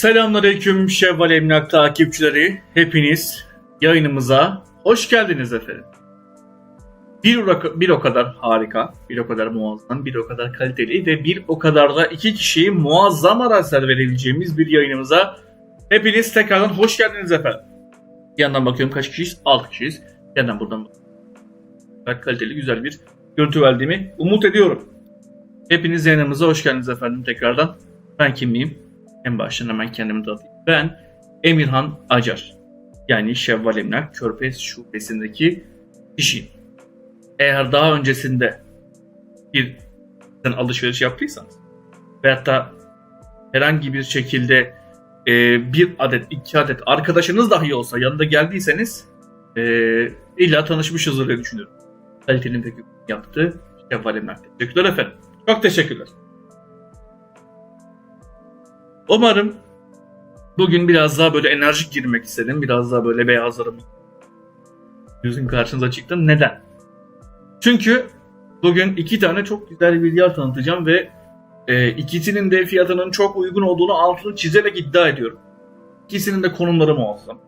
Selamünaleyküm Şevval Emlak takipçileri. Hepiniz yayınımıza hoş geldiniz efendim. Bir, o- bir o kadar harika, bir o kadar muazzam, bir o kadar kaliteli ve bir o kadar da iki kişiyi muazzam araçlar verebileceğimiz bir yayınımıza hepiniz tekrardan hoş geldiniz efendim. Bir yandan bakıyorum kaç kişiyiz? 6 kişiyiz. Bir yandan buradan bakıyorum. kaliteli güzel bir görüntü verdiğimi umut ediyorum. Hepiniz yayınımıza hoş geldiniz efendim tekrardan. Ben kimliğim? En baştan hemen kendimi tanıtayım. Ben Emirhan Acar. Yani Şevval Emlak Körfez Şubesi'ndeki kişiyim. Eğer daha öncesinde bir alışveriş yaptıysanız veyahut da herhangi bir şekilde e, bir adet, iki adet arkadaşınız dahi olsa yanında geldiyseniz e, illa tanışmışızdır diye düşünüyorum. Kalitenin peki yaptığı Şevval Emlak. Teşekkürler efendim. Çok teşekkürler. Umarım bugün biraz daha böyle enerjik girmek istedim. Biraz daha böyle beyazlarım yüzün karşınıza çıktım. Neden? Çünkü bugün iki tane çok güzel bir yer tanıtacağım ve e, ikisinin de fiyatının çok uygun olduğunu altını çizerek iddia ediyorum. İkisinin de konumları muazzam.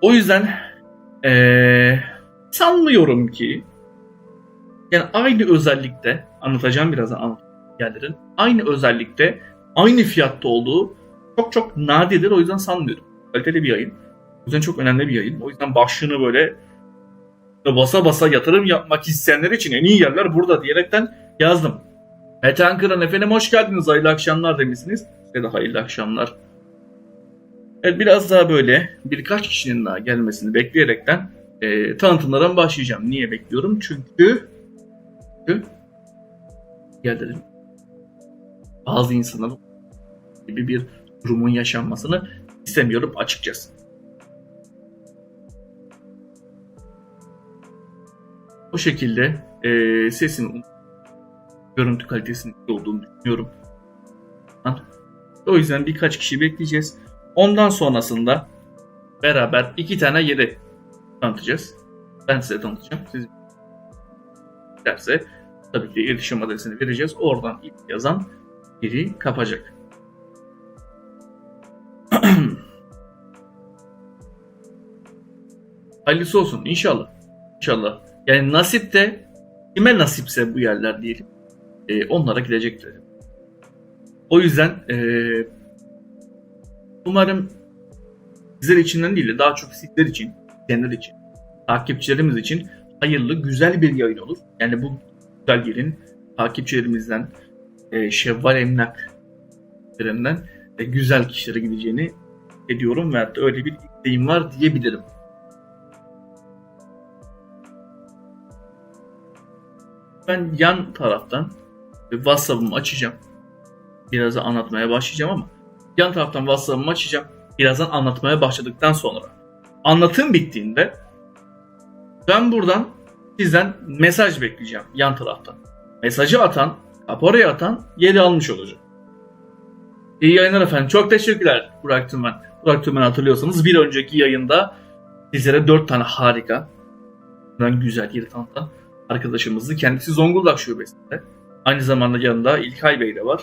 O yüzden e, sanmıyorum ki yani aynı özellikte anlatacağım birazdan yerlerin aynı özellikte aynı fiyatta olduğu çok çok nadirdir. O yüzden sanmıyorum. Kaliteli bir yayın. O yüzden çok önemli bir yayın. O yüzden başlığını böyle basa basa yatırım yapmak isteyenler için en iyi yerler burada diyerekten yazdım. Mete Ankıran efendim hoş geldiniz. Hayırlı akşamlar demişsiniz. Size de hayırlı akşamlar. Evet biraz daha böyle birkaç kişinin daha gelmesini bekleyerekten e, tanıtımlara başlayacağım. Niye bekliyorum? Çünkü çünkü yerlerin bazı insanların gibi bir durumun yaşanmasını istemiyorum açıkçası. O şekilde e, sesin görüntü kalitesinin iyi olduğunu düşünüyorum. O yüzden birkaç kişi bekleyeceğiz. Ondan sonrasında beraber iki tane yeri tanıtacağız. Ben size tanıtacağım. Siz derse tabii ki iletişim adresini vereceğiz. Oradan ilk yazan biri kapacak. Hayırlısı olsun inşallah. İnşallah. Yani nasip de kime nasipse bu yerler diyelim. e, onlara gidecektir. O yüzden e, umarım sizler içinden değil de daha çok sizler için, kendileri için, takipçilerimiz için hayırlı, güzel bir yayın olur. Yani bu güzel yerin takipçilerimizden, e, Şevval Emlak üzerinden e, güzel kişilere gideceğini ediyorum ve hatta öyle bir isteğim var diyebilirim. Ben yan taraftan WhatsApp'ımı açacağım. Biraz anlatmaya başlayacağım ama yan taraftan WhatsApp'ımı açacağım. Birazdan anlatmaya başladıktan sonra. Anlatım bittiğinde ben buradan sizden mesaj bekleyeceğim yan taraftan. Mesajı atan, kaporayı atan yeri almış olacak. İyi yayınlar efendim. Çok teşekkürler Burak Tümen. Burak Tümen hatırlıyorsanız bir önceki yayında sizlere 4 tane harika, güzel yeri tanıtan arkadaşımızdı. Kendisi Zonguldak şubesinde. Aynı zamanda yanında İlkay Bey de var.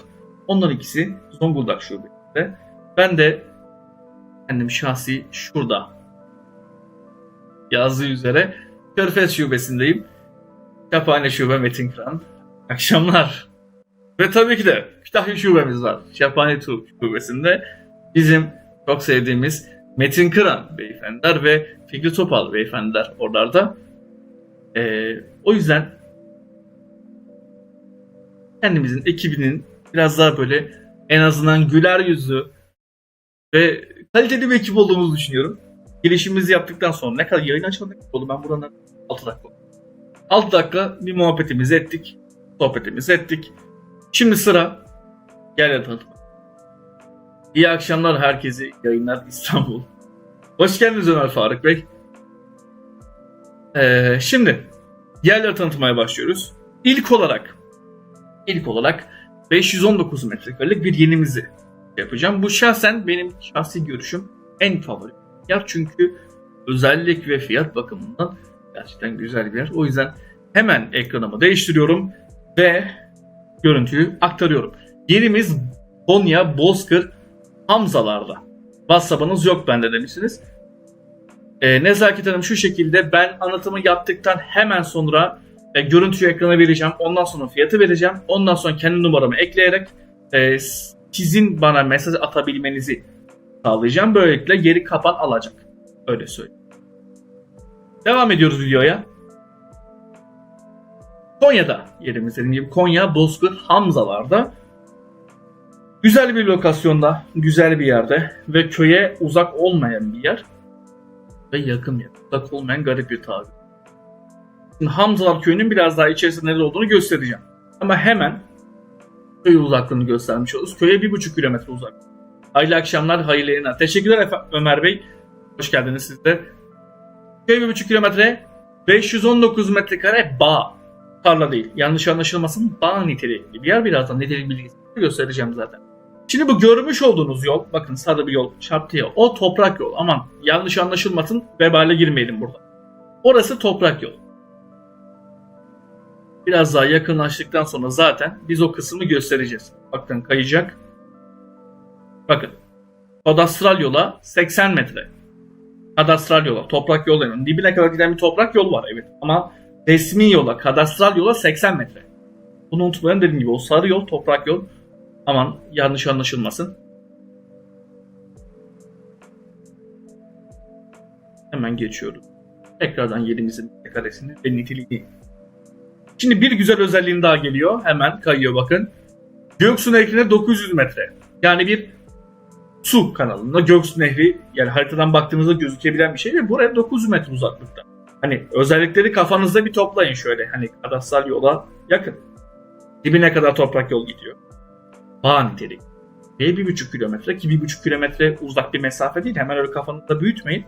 Onların ikisi Zonguldak şubesinde. Ben de kendim şahsi şurada yazdığı üzere Körfez şubesindeyim. Şaphane şube Metin Kıran. Akşamlar. Ve tabii ki de Kütahya şubemiz var. Şaphane Tuğ şubesinde bizim çok sevdiğimiz Metin Kıran beyefendiler ve Fikri Topal beyefendiler oralarda. Ee, o yüzden kendimizin ekibinin biraz daha böyle en azından güler yüzlü ve kaliteli bir ekip olduğumuzu düşünüyorum. Girişimizi yaptıktan sonra ne kadar yayın açalım oldu ben buradan 6 dakika oldu. 6 dakika bir muhabbetimizi ettik. Sohbetimizi ettik. Şimdi sıra gel tanıtma. İyi akşamlar herkese. Yayınlar İstanbul. Hoş geldiniz Ömer Faruk Bey. Ee, şimdi yerleri tanıtmaya başlıyoruz. İlk olarak ilk olarak 519 metrekarelik bir yenimizi yapacağım. Bu şahsen benim şahsi görüşüm en favori yer çünkü özellik ve fiyat bakımından gerçekten güzel bir yer. O yüzden hemen ekranımı değiştiriyorum ve görüntüyü aktarıyorum. Yerimiz Konya Bozkır Hamzalarda. WhatsApp'ınız yok bende demişsiniz. E, Nezaket Hanım şu şekilde ben anlatımı yaptıktan hemen sonra e, görüntüyü ekrana vereceğim. Ondan sonra fiyatı vereceğim. Ondan sonra kendi numaramı ekleyerek e, sizin bana mesaj atabilmenizi sağlayacağım. Böylelikle geri kapan alacak. Öyle söyleyeyim. Devam ediyoruz videoya. Konya'da yerimiz dediğim gibi Konya Bozkır Hamzalar'da güzel bir lokasyonda, güzel bir yerde ve köye uzak olmayan bir yer ve yakın bir yer. Uzak olmayan garip bir tabir. Şimdi Hamzalar köyünün biraz daha içerisinde ne olduğunu göstereceğim. Ama hemen köy uzaklığını göstermiş oluruz. Köye bir buçuk kilometre uzak. Hayırlı akşamlar, hayırlı yayınlar. Teşekkürler Efe- Ömer Bey. Hoş geldiniz siz de. Köy bir buçuk kilometre, 519 metrekare bağ. Tarla değil. Yanlış anlaşılmasın bağ nitelikli bir yer. Birazdan nitelik bilgisini göstereceğim zaten. Şimdi bu görmüş olduğunuz yol, bakın sarı bir yol çarptı ya, o toprak yol. Aman yanlış anlaşılmasın, vebale girmeyelim burada. Orası toprak yol. Biraz daha yakınlaştıktan sonra zaten biz o kısmı göstereceğiz. Bakın kayacak. Bakın. Kadastral yola 80 metre. Kadastral yola, toprak yol. Dibine kadar giden bir toprak yol var evet. Ama resmi yola, kadastral yola 80 metre. Bunu unutmayın dediğim gibi o sarı yol, toprak yol. Aman yanlış anlaşılmasın. Hemen geçiyoruz. Tekrardan yerimizin karesini ve niteliğini. Şimdi bir güzel özelliğin daha geliyor. Hemen kayıyor bakın. Göksu Nehri'ne 900 metre. Yani bir su kanalında Göksu Nehri yani haritadan baktığınızda gözükebilen bir şey ve buraya 900 metre uzaklıkta. Hani özellikleri kafanızda bir toplayın şöyle. Hani kadastral yola yakın. Dibine kadar toprak yol gidiyor. Bağ niteliği. Ve 1,5 kilometre ki 1,5 kilometre uzak bir mesafe değil. Hemen öyle kafanızda büyütmeyin.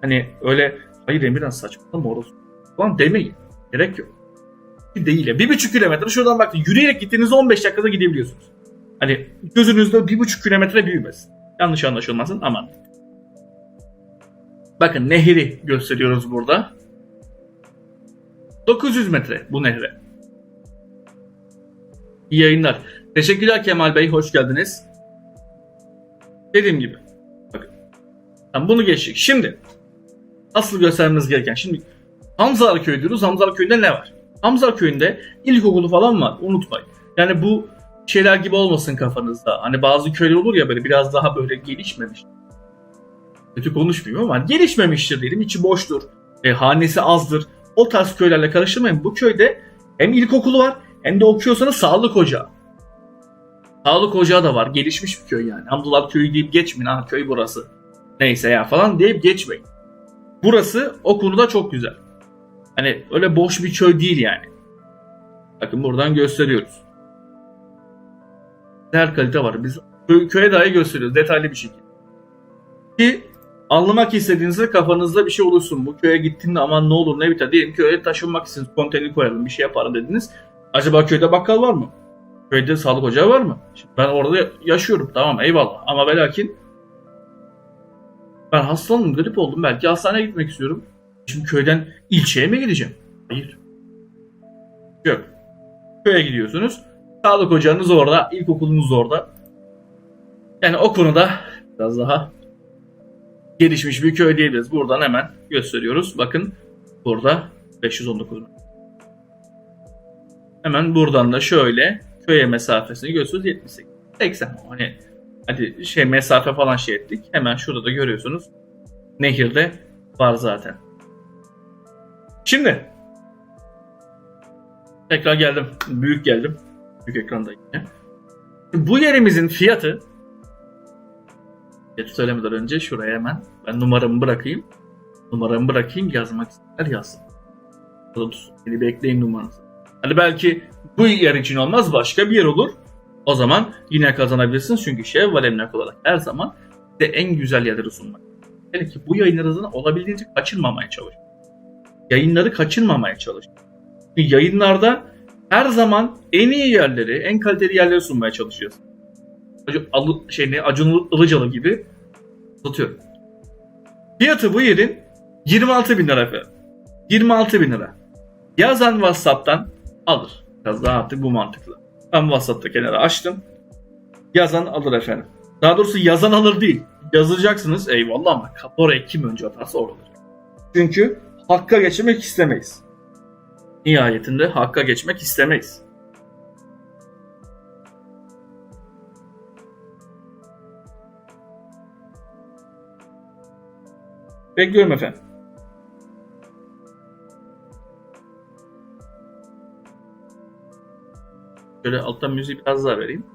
Hani öyle hayır Emirhan saçmalama orası falan demeyin. Gerek yok. Değil ya. 1,5 kilometre şuradan bakın yürüyerek gittiğinizde 15 dakikada gidebiliyorsunuz. Hani gözünüzde 1,5 kilometre büyümesin. Yanlış anlaşılmasın aman. Bakın nehri gösteriyoruz burada. 900 metre bu nehre. İyi yayınlar. Teşekkürler Kemal Bey. Hoş geldiniz. Dediğim gibi. Bakın. Tamam, bunu geçtik. Şimdi asıl göstermemiz gereken. Şimdi Hamzalar Köyü diyoruz. Hamzalar Köyü'nde ne var? Hamzalar Köyü'nde ilkokulu falan var. Unutmayın. Yani bu şeyler gibi olmasın kafanızda. Hani bazı köyler olur ya böyle biraz daha böyle gelişmemiş. Kötü konuşmuyorum ama gelişmemiştir diyelim. içi boştur. E, hanesi azdır. O tarz köylerle karıştırmayın. Bu köyde hem ilkokulu var hem de okuyorsanız sağlık ocağı. Sağlık ocağı da var. Gelişmiş bir köy yani. Hamdular köyü deyip geçmeyin. Ha köy burası. Neyse ya falan deyip geçmeyin. Burası o konuda çok güzel. Hani öyle boş bir köy değil yani. Bakın buradan gösteriyoruz. Her kalite var. Biz köy, köye dahi gösteriyoruz detaylı bir şekilde. Ki anlamak istediğinizde kafanızda bir şey olursun. Bu köye gittiğinde aman ne olur ne biter. Diyelim köye taşınmak istediniz. Konteyner koyalım bir şey yaparım dediniz. Acaba köyde bakkal var mı? Köyde sağlık ocağı var mı? Şimdi ben orada yaşıyorum tamam eyvallah. Ama ve lakin ben hastalandım, grip oldum. Belki hastaneye gitmek istiyorum. Şimdi köyden ilçeye mi gideceğim? Hayır. Yok. Köye gidiyorsunuz. Sağlık ocağınız orada, ilkokulunuz orada. Yani o konuda biraz daha gelişmiş bir köy diyebiliriz. Buradan hemen gösteriyoruz. Bakın burada 519 metre. Hemen buradan da şöyle köye mesafesini gösteriyoruz 78. 80. Hani hadi şey mesafe falan şey ettik. Hemen şurada da görüyorsunuz. Nehirde var zaten. Şimdi tekrar geldim. Büyük geldim. Büyük ekranda yine. Bu yerimizin fiyatı fiyatı söylemeden önce şuraya hemen ben numaramı bırakayım. Numaramı bırakayım yazmak isteyenler yazsın. Beni bekleyin numaranızı. Hani belki bu yer için olmaz başka bir yer olur. O zaman yine kazanabilirsiniz çünkü Şevval Emlak olarak her zaman size en güzel yerleri sunmak. Yani ki bu yayınlarınızı olabildiğince kaçırmamaya çalışın. Yayınları kaçırmamaya çalışın. Yayınlarda her zaman en iyi yerleri, en kaliteli yerleri sunmaya çalışıyoruz. Alı- şey ne, Acun Ilıcalı gibi satıyorum. Fiyatı bu yerin 26 bin lira efendim. 26 bin lira. Yazan WhatsApp'tan alır. Biraz daha artık bu mantıklı. Ben WhatsApp'ta kenara açtım. Yazan alır efendim. Daha doğrusu yazan alır değil. Yazacaksınız eyvallah ama kaporayı kim önce atarsa o alır. Çünkü hakka geçmek istemeyiz. Nihayetinde hakka geçmek istemeyiz. Bekliyorum efendim. Şöyle alttan müziği biraz daha vereyim.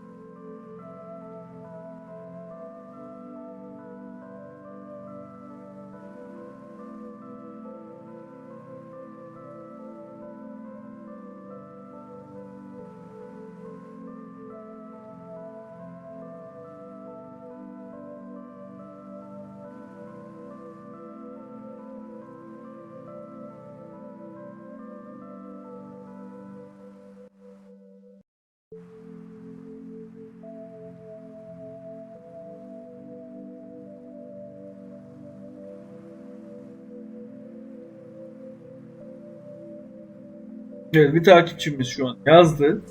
Bir takipçimiz şu an yazdı.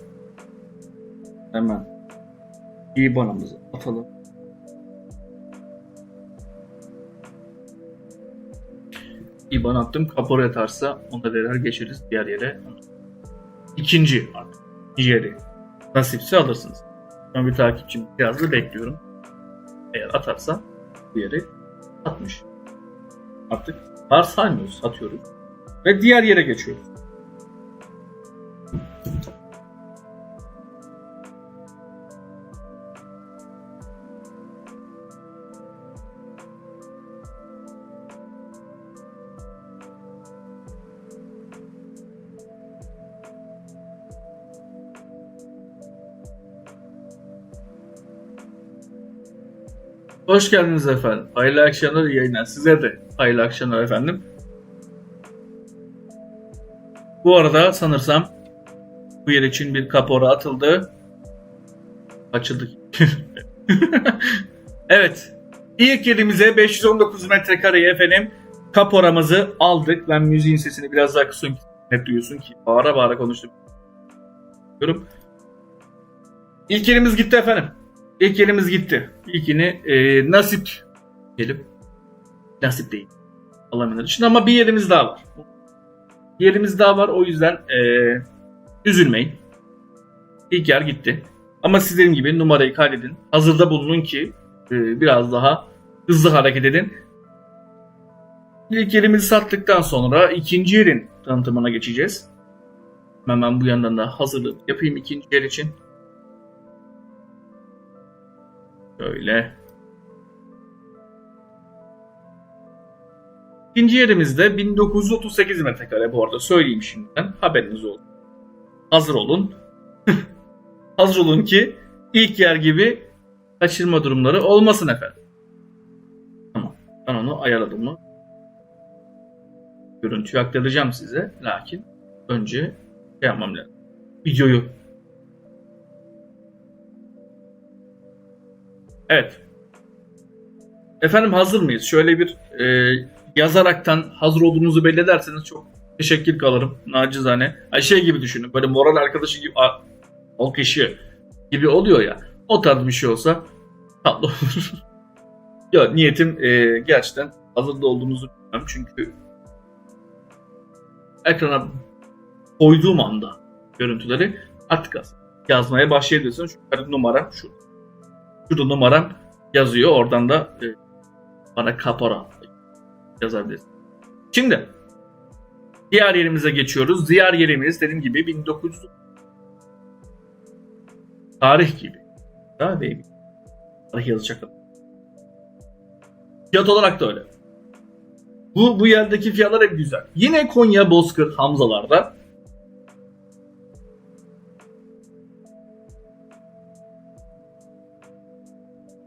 Hemen IBAN'ımızı atalım. IBAN attım. Kapora yatarsa onu da verer geçeriz diğer yere. İkinci artık. Diğeri. Nasipse alırsınız. An bir takipçim yazdı bekliyorum. Eğer atarsa diğeri atmış. Artık var saymıyoruz, atıyoruz. Ve diğer yere geçiyoruz. Hoş geldiniz efendim. Hayırlı akşamlar, iyi. Size de hayırlı akşamlar efendim. Bu arada sanırsam bu yer için bir kapora atıldı. Açıldı. evet. İlk yerimize 519 metrekareye efendim kaporamızı aldık. Ben müziğin sesini biraz daha kısıyorum ki net duyuyorsun ki bağıra bağıra konuştum. İlk yerimiz gitti efendim. İlk yerimiz gitti. İlkini e, nasip diyelim. Nasip değil. Alamayanlar için ama bir yerimiz daha var. Bir yerimiz daha var o yüzden e, üzülmeyin. İlk yer gitti. Ama sizlerin gibi numarayı kaydedin. Hazırda bulunun ki e, biraz daha hızlı hareket edin. İlk yerimizi sattıktan sonra ikinci yerin tanıtımına geçeceğiz. Hemen bu yandan da hazırlık yapayım ikinci yer için. Şöyle. İkinci yerimizde 1938 metrekare bu arada söyleyeyim şimdiden. Haberiniz olsun. Hazır olun. Hazır olun ki ilk yer gibi kaçırma durumları olmasın efendim. Tamam. Ben onu ayarladım mı? Görüntüyü aktaracağım size. Lakin önce şey yapmam lazım. Videoyu Evet. Efendim hazır mıyız? Şöyle bir e, yazaraktan hazır olduğunuzu belli ederseniz çok teşekkür kalırım. Nacizane. Ay şey gibi düşünün. Böyle moral arkadaşı gibi a, alkışı gibi oluyor ya. O tarz bir şey olsa tatlı olur. ya niyetim e, gerçekten hazırda olduğunuzu bilmem. Çünkü ekrana koyduğum anda görüntüleri artık yazmaya başlayabilirsiniz. Çünkü numaram şu. Şurada numaram yazıyor. Oradan da e, bana kapora yazabilirsin. Şimdi diğer yerimize geçiyoruz. Diğer yerimiz dediğim gibi 1900 tarih gibi. Daha değil. Tarih yazacak. Fiyat olarak da öyle. Bu, bu yerdeki fiyatlar hep güzel. Yine Konya Bozkır Hamzalarda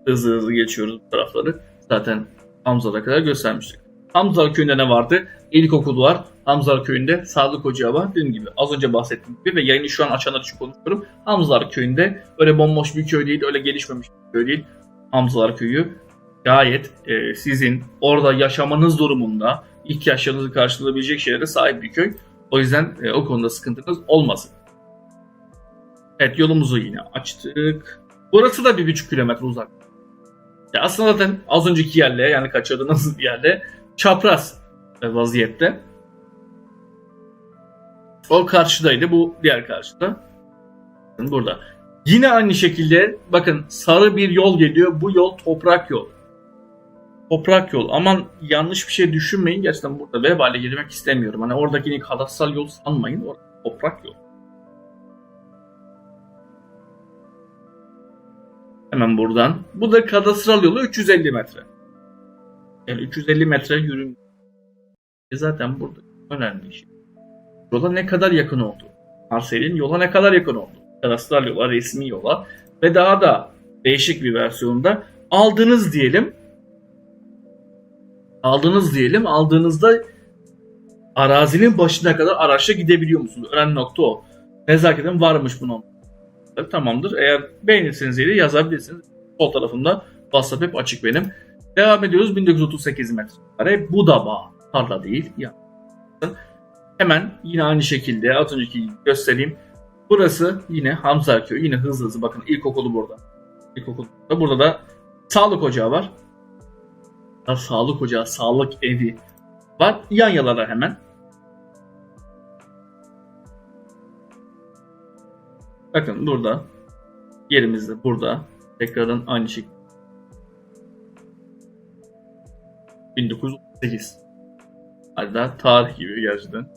hızlı hızlı geçiyoruz bu tarafları. Zaten Hamza'da kadar göstermiştik. Hamza köyünde ne vardı? İlkokul var. Hamza köyünde sağlık ocağı var. Dediğim gibi az önce bahsettiğim gibi ve yayını şu an açanlar için konuşuyorum. Hamzalar köyünde öyle bomboş bir köy değil, öyle gelişmemiş bir köy değil. Hamzalar köyü gayet e, sizin orada yaşamanız durumunda ihtiyaçlarınızı karşılayabilecek şeylere sahip bir köy. O yüzden e, o konuda sıkıntınız olmasın. Evet yolumuzu yine açtık. Burası da bir buçuk kilometre uzak. Ya aslında zaten az önceki yerle yani kaçırdığınız yerle çapraz vaziyette. O karşıdaydı. Bu diğer karşıda. Burada. Yine aynı şekilde bakın sarı bir yol geliyor. Bu yol toprak yol. Toprak yol. Aman yanlış bir şey düşünmeyin. Gerçekten burada vebale girmek istemiyorum. Hani oradakini kadastral yol sanmayın. Orada toprak yol. Hemen buradan. Bu da kadastral yolu 350 metre. Yani 350 metre yürüm. E zaten burada önemli şey. Yola ne kadar yakın oldu? Arsel'in yola ne kadar yakın oldu? Kadastral yola, resmi yola ve daha da değişik bir versiyonda aldınız diyelim. Aldınız diyelim. Aldığınızda arazinin başına kadar araçla gidebiliyor musunuz? Önemli nokta o. Nezaketen varmış bunun. Tamamdır. Eğer beğenirseniz yeri yazabilirsiniz. Sol tarafında WhatsApp hep açık benim. Devam ediyoruz 1938 metre. Bu da bağ. Tarla değil. Ya. Hemen yine aynı şekilde az önceki göstereyim. Burası yine Hamzarköy. Yine hızlı hızlı bakın ilkokulu burada. İlkokul burada. Burada da sağlık ocağı var. Ya, sağlık ocağı, sağlık evi var. Yan yalalar hemen. Bakın burada. Yerimizde burada. Tekrardan aynı şekilde. 1938. Hatta tarih gibi gerçekten.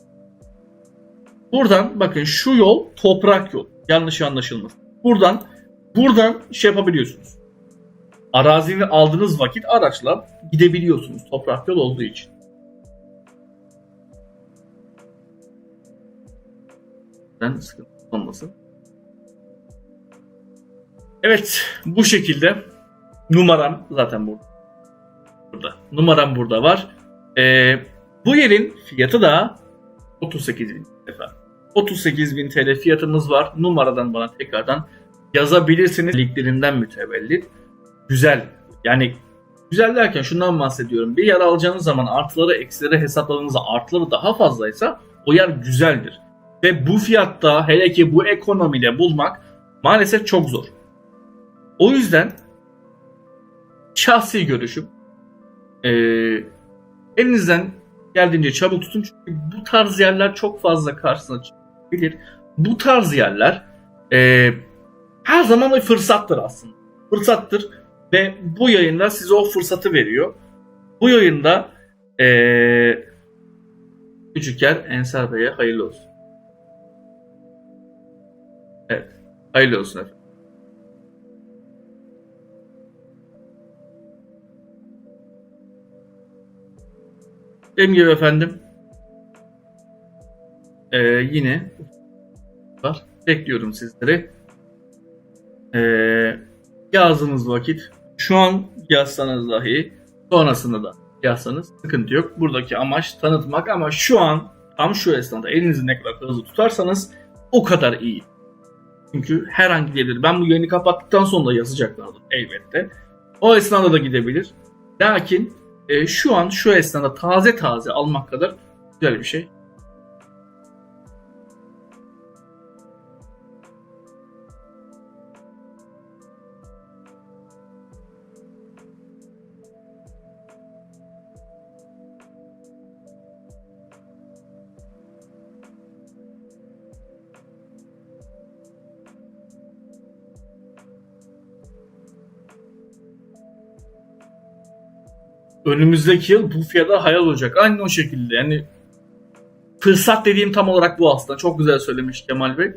Buradan bakın şu yol toprak yol. Yanlış anlaşılmasın. Buradan buradan şey yapabiliyorsunuz. Arazini aldığınız vakit araçla gidebiliyorsunuz toprak yol olduğu için. Ben sıkıntı olmasın. Evet bu şekilde numaram zaten burada. Numaram burada var. Ee, bu yerin fiyatı da 38 bin efendim. 38 bin TL fiyatımız var. Numaradan bana tekrardan yazabilirsiniz. Liglerinden mütevellit. Güzel. Yani güzel derken şundan bahsediyorum. Bir yer alacağınız zaman artıları eksileri hesapladığınızda artıları daha fazlaysa o yer güzeldir. Ve bu fiyatta hele ki bu ekonomide bulmak maalesef çok zor. O yüzden şahsi görüşüm e, elinizden geldiğince çabuk tutun çünkü bu tarz yerler çok fazla karşısına çıkabilir. Bu tarz yerler e, her zaman bir fırsattır aslında. Fırsattır ve bu yayında size o fırsatı veriyor. Bu yayında e, küçük yer Ensar Bey'e hayırlı olsun. Evet. Hayırlı olsun efendim. Dediğim gibi efendim ee, yine var. Bekliyorum sizleri. Ee, yazdığınız vakit şu an yazsanız dahi sonrasında da yazsanız sıkıntı yok. Buradaki amaç tanıtmak ama şu an tam şu esnada elinizi ne kadar hızlı tutarsanız o kadar iyi. Çünkü her an. Ben bu yayını kapattıktan sonra da yazacaklardır elbette. O esnada da gidebilir. Lakin e, şu an şu esnada taze taze almak kadar güzel bir şey. Önümüzdeki yıl bu fiyata hayal olacak. Aynı o şekilde yani fırsat dediğim tam olarak bu aslında. Çok güzel söylemiş Kemal Bey.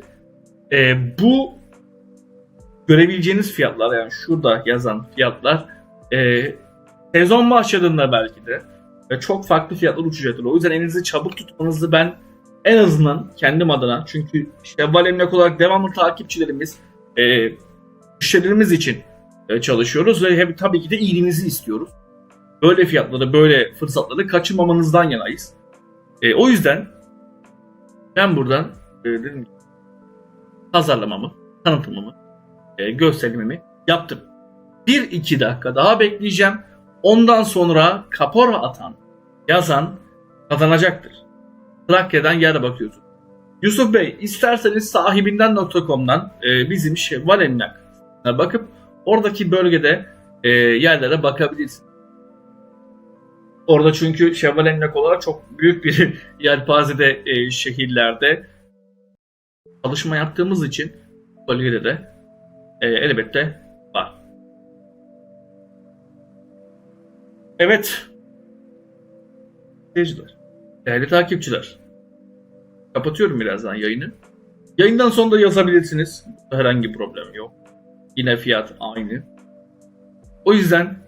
Ee, bu görebileceğiniz fiyatlar yani şurada yazan fiyatlar e, sezon başladığında belki de ve çok farklı fiyatlar uçacaktır. O yüzden elinizi çabuk tutmanızı ben en azından kendim adına çünkü Şevval Emlak olarak devamlı takipçilerimiz e, müşterilerimiz için e, çalışıyoruz ve hep tabii ki de iyiliğinizi istiyoruz böyle fiyatları, böyle fırsatları kaçırmamanızdan yanayız. E, o yüzden ben buradan e, dedim pazarlamamı, tanıtımımı, e, gösterimimi yaptım. Bir iki dakika daha bekleyeceğim. Ondan sonra kapora atan, yazan kazanacaktır. Trakya'dan yere bakıyorsun. Yusuf Bey isterseniz sahibinden.com'dan e, bizim Şevval Emlak bakıp oradaki bölgede e, yerlere bakabilirsiniz. Orada çünkü Şevval Emlak olarak çok büyük bir yelpazede e, şehirlerde çalışma yaptığımız için bölgede de e, elbette var. Evet. Seyirciler, değerli takipçiler. Kapatıyorum birazdan yayını. Yayından sonra da yazabilirsiniz. Herhangi problem yok. Yine fiyat aynı. O yüzden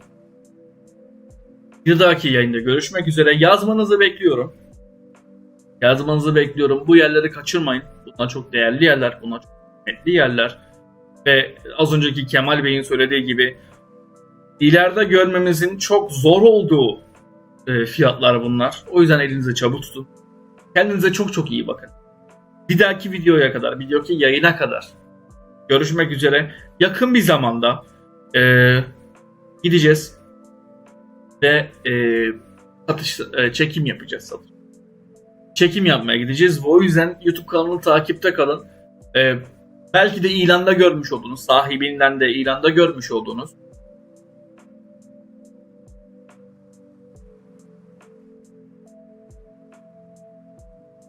bir dahaki yayında görüşmek üzere. Yazmanızı bekliyorum. Yazmanızı bekliyorum. Bu yerleri kaçırmayın. Bunlar çok değerli yerler. Bunlar çok kıymetli yerler. Ve az önceki Kemal Bey'in söylediği gibi ileride görmemizin çok zor olduğu e, fiyatlar bunlar. O yüzden elinizi çabuk tutun. Kendinize çok çok iyi bakın. Bir dahaki videoya kadar, videoki yayına kadar görüşmek üzere. Yakın bir zamanda e, gideceğiz ve e, satış e, çekim yapacağız satış. Çekim yapmaya gideceğiz o yüzden YouTube kanalını takipte kalın. E, belki de ilanda görmüş olduğunuz, sahibinden de ilanda görmüş olduğunuz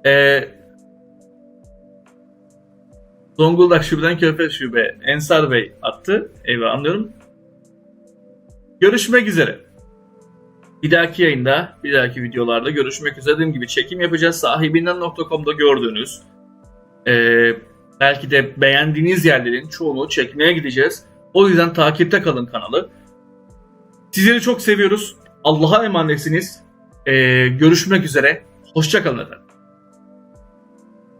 e, Zonguldak Şube'den Körfez Şube Ensar Bey attı. Eyvah anlıyorum. Görüşmek üzere. Bir dahaki yayında, bir dahaki videolarda görüşmek üzere. Dediğim gibi çekim yapacağız. Sahibinden.com'da gördüğünüz eee, belki de beğendiğiniz yerlerin çoğunu çekmeye gideceğiz. O yüzden takipte kalın kanalı. Sizleri çok seviyoruz. Allah'a emanetsiniz. Eee, görüşmek üzere. Hoşçakalın efendim.